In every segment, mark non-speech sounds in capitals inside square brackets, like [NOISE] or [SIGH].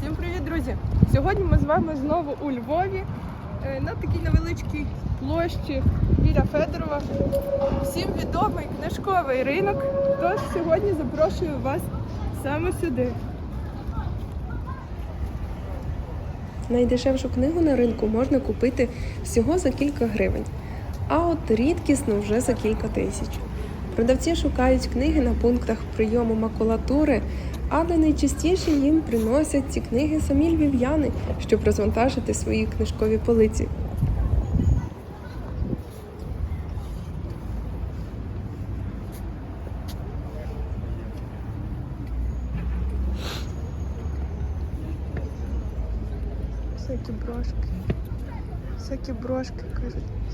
Всім привіт, друзі! Сьогодні ми з вами знову у Львові е, на такій невеличкій площі біля Федорова. Всім відомий книжковий ринок. Тож сьогодні запрошую вас саме сюди. Найдешевшу книгу на ринку можна купити всього за кілька гривень, а от рідкісну вже за кілька тисяч. Продавці шукають книги на пунктах прийому макулатури, але найчастіше їм приносять ці книги самі львів'яни, щоб розвантажити свої книжкові полиці. Всякі брошки. Всякі брошки, кажуть.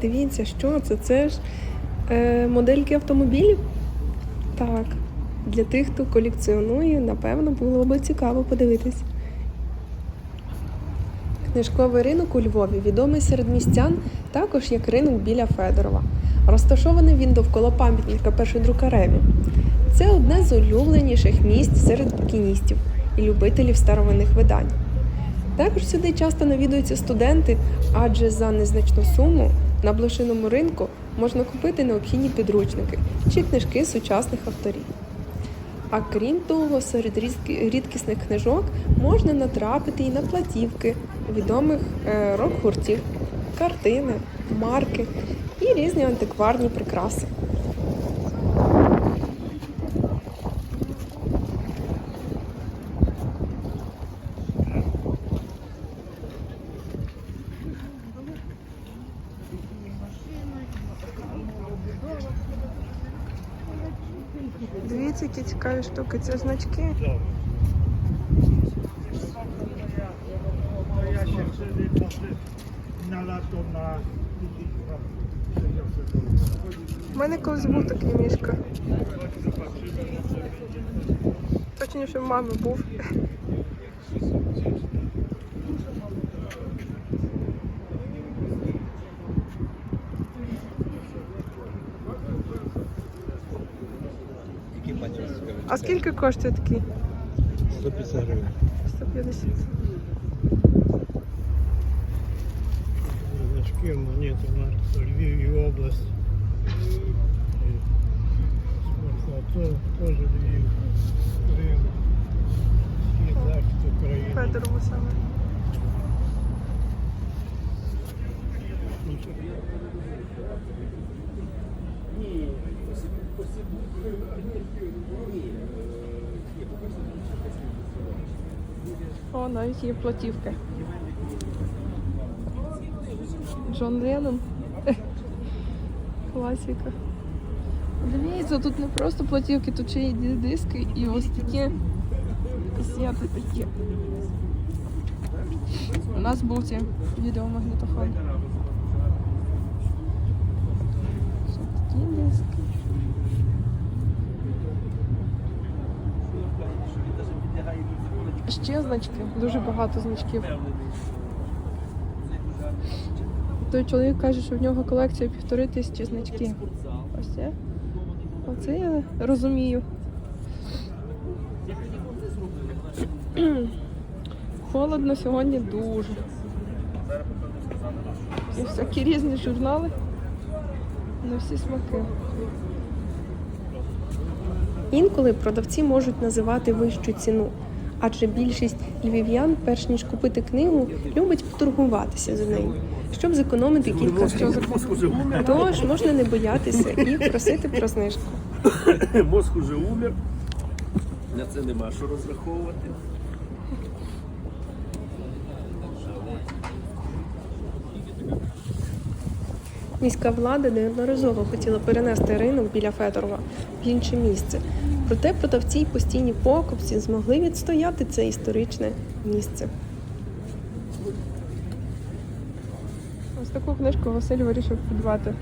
Дивіться, що це? Це ж е, модельки автомобілів? Так, для тих, хто колекціонує, напевно, було би цікаво подивитись. Книжковий ринок у Львові відомий серед містян також як ринок біля Федорова. Розташований він довкола пам'ятника першодрукареві. Це одне з улюбленіших місць серед букіністів і любителів старовинних видань. Також сюди часто навідуються студенти, адже за незначну суму на блошиному ринку можна купити необхідні підручники чи книжки сучасних авторів. А крім того, серед рідкісних книжок можна натрапити і на платівки відомих е, рок-гуртів, картини, марки і різні антикварні прикраси. Дивіться, які цікаві штуки. Це значки. У мене колись був такий мішка. Точніше, в мами був. А скільки коштує такий? 150 гривень. 150. Значки, монети, марки, Львів і область. Спортзал, теж Львів, Крим, Схід, Захід України. Федорову саме. О, навіть є платівки. Джон Леннон. [LAUGHS] Класика. Дивіться, тут не просто платівки, тут ще й диски і ось такі касети такі. У нас був цей відеомагнітофон. Ще такі диски. Ще значки, дуже багато значків. Той чоловік каже, що в нього колекція півтори тисячі значків. Ось це. Оце я розумію. [CLEARS THROAT] Холодно сьогодні дуже. І всякі різні журнали. На всі смаки. Інколи продавці можуть називати вищу ціну, адже більшість львів'ян, перш ніж купити книгу, любить поторгуватися за нею, щоб зекономити кілька гривень. Тож можна не боятися і просити про знижку. [LAUGHS] Мозк уже умер. На це нема що розраховувати. Міська влада неодноразово хотіла перенести ринок біля Федорова в інше місце. Проте продавці й постійні покупці змогли відстояти це історичне місце. Ось таку книжку Василь вирішив придбати.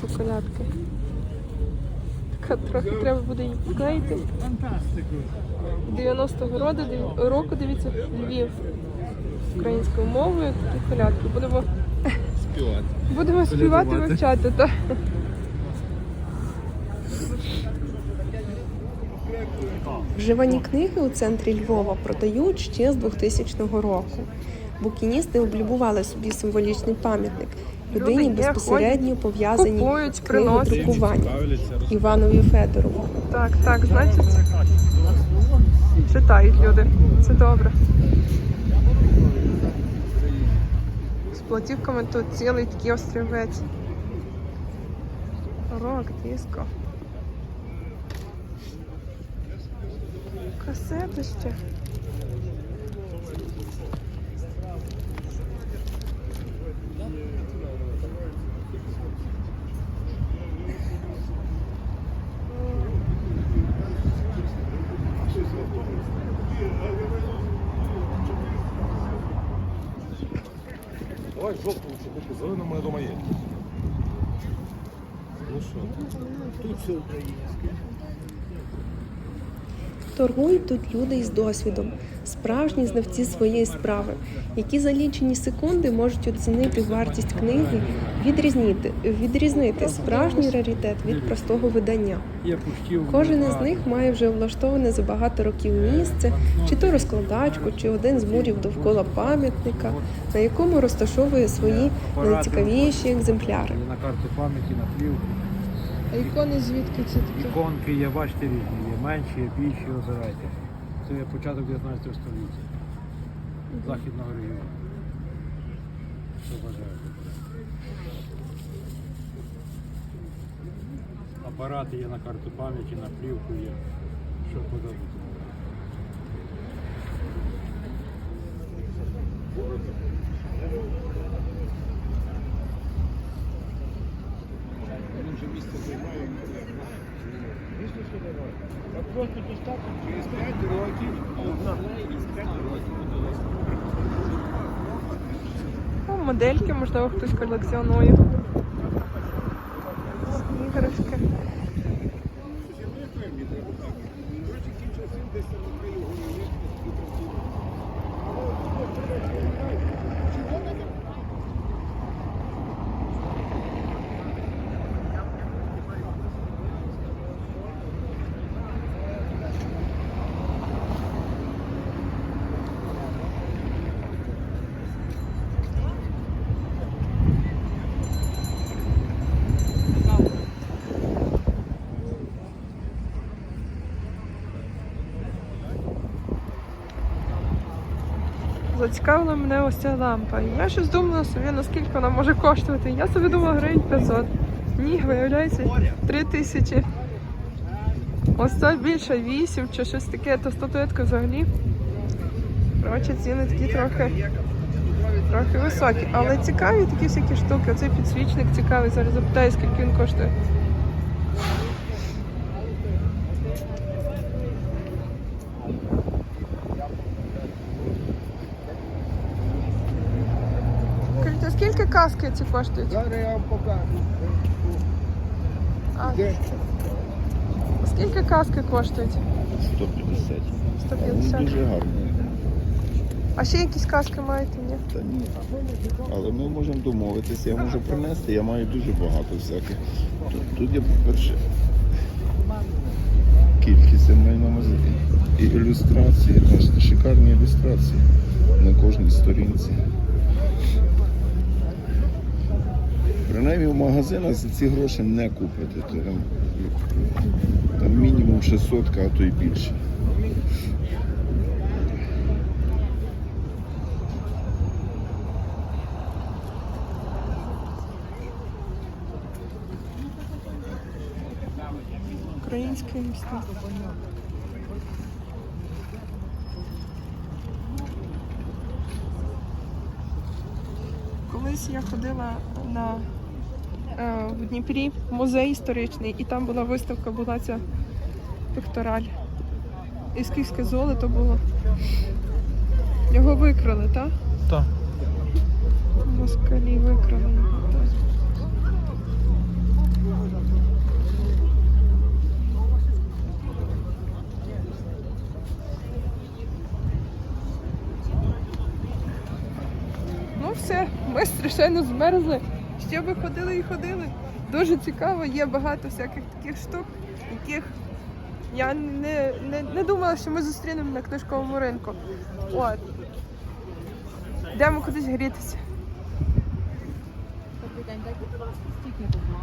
Це колядки. Така трохи треба буде її поклеїти. Фантастику. 90-го року, диві- дивіться, Львів українською мовою, такі колядки. Будемо співати. Будемо співати вивчати, так. Вживані книги у центрі Львова продають ще з 2000 року. Букіністи облюбували собі символічний пам'ятник людині безпосередньо пов'язаній купують, приносять. книгодрукування Іванові Федорову. Так, так, значить, читають люди. Це добре. З платівками тут цілий такий острівець. Рок, диско. Касети. Давай жовту лучше купи, зелена моя дома є. Ну що? Торгують тут люди із досвідом, справжні знавці своєї справи, які за лічені секунди можуть оцінити вартість книги, відрізнити, відрізнити справжній раритет від простого видання. Кожен із них має вже влаштоване за багато років місце, чи то розкладачку, чи один з мурів довкола пам'ятника, на якому розташовує свої найцікавіші екземпляри. На карти пам'яті, на плівку. А ікони звідки це таке? Іконки є, бачите, різні. Є менші, є більші, озирайте. Це є початок 19 століття. Західного регіону. Що бажаєте? Апарати є на карту пам'яті, на плівку є. Що подобається. О, модельки, можливо, хтось колекціонує. Іграшки. Зацікавила мене ось ця лампа. І я щось думала собі, наскільки вона може коштувати. Я собі думала гривень 500. Ні, виявляється, 3 тисячі. Ось це більше 8 чи щось таке, то статуетка взагалі. Коротше, ціни такі трохи, трохи високі. Але цікаві такі всякі штуки. Оцей підсвічник цікавий. Зараз запитаю, скільки він коштує. А каски ці коштують? Зараз я вам покажу. А, скільки каски коштують? 150. 150. Дуже гарно. А ще якісь каски маєте? Ні? Та ні. Але ми можемо домовитися, я можу принести, я маю дуже багато всяких. Тут, тут є, по-перше, кількість я маю на музеї. І ілюстрації, шикарні ілюстрації на кожній сторінці. Принаймні в магазинах за ці гроші не купите. Там, там мінімум 600, а то й більше. Українське мистецтво. Колись я ходила на в Дніпрі музей історичний, і там була виставка, була ця пектораль. І золото було. Його викрали, так? Так. Москалі викрали його. так. Ну все, швидко страшенно змерзли. Ще би ходили і ходили. Дуже цікаво, є багато всяких таких штук, яких я не, не, не думала, що ми зустрінемо на книжковому ринку. От. Йдемо кудись грітися. Добрий день, дайте, будь ласка, стільки бабла.